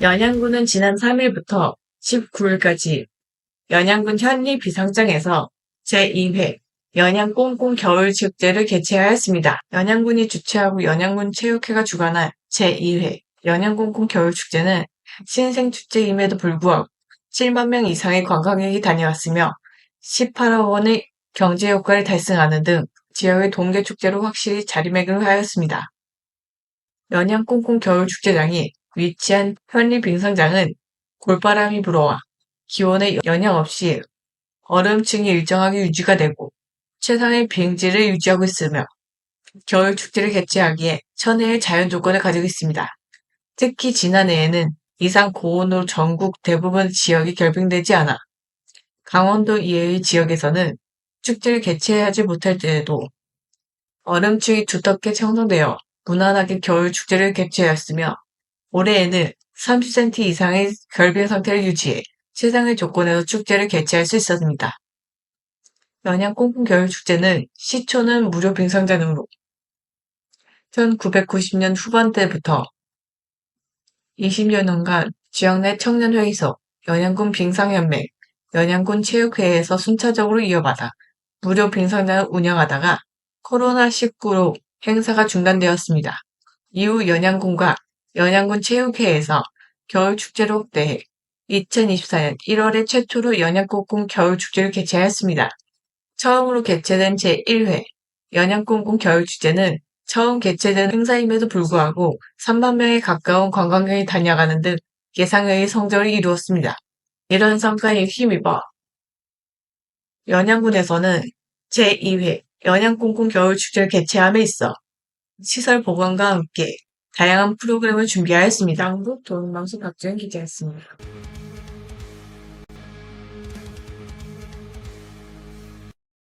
연양군은 지난 3일부터 19일까지 연양군 현리 비상장에서 제2회 연양 꽁꽁 겨울 축제를 개최하였습니다. 연양군이 주최하고 연양군 체육회가 주관한 제2회 연양 꽁꽁 겨울 축제는 신생 축제임에도 불구하고 7만 명 이상의 관광객이 다녀왔으며 18억 원의 경제 효과를 달성하는 등 지역의 동계 축제로 확실히 자리매김하였습니다. 연양 꽁꽁 겨울 축제장이 위치한 현리 빙상장은 골바람이 불어와 기온에 영향 없이 얼음층이 일정하게 유지가 되고 최상의 비행지를 유지하고 있으며 겨울 축제를 개최하기에 천혜의 자연 조건을 가지고 있습니다. 특히 지난해에는 이상 고온으로 전국 대부분 지역이 결빙되지 않아 강원도 이외의 지역에서는 축제를 개최하지 못할 때에도 얼음층이 두텁게 형성되어 무난하게 겨울 축제를 개최하였으며 올해에는 30cm 이상의 결빙 상태를 유지해 최상의 조건에서 축제를 개최할 수 있었습니다. 연양 꽁꽁 겨울 축제는 시초는 무료 빙상장으로 1990년 후반대부터 20여 년간 지역 내 청년회의소, 연양군 빙상연맹, 연양군 체육회에서 순차적으로 이어받아 무료 빙상장을 운영하다가 코로나19로 행사가 중단되었습니다. 이후 연양군과 연양군 체육회에서 겨울축제로 확대해 2024년 1월에 최초로 연양꽁꽁 겨울축제를 개최하였습니다. 처음으로 개최된 제1회 연양꽁꽁 겨울축제는 처음 개최된 행사임에도 불구하고 3만 명에 가까운 관광객이 다녀가는 등 예상외의 성적을 이루었습니다. 이런 성과에 힘입어 연양군에서는 제2회 연양꽁꽁 겨울축제를 개최함에 있어 시설 보강과 함께 다양한 프로그램을 준비하였습니다. 한국 도움방송 박지현 기자였습니다.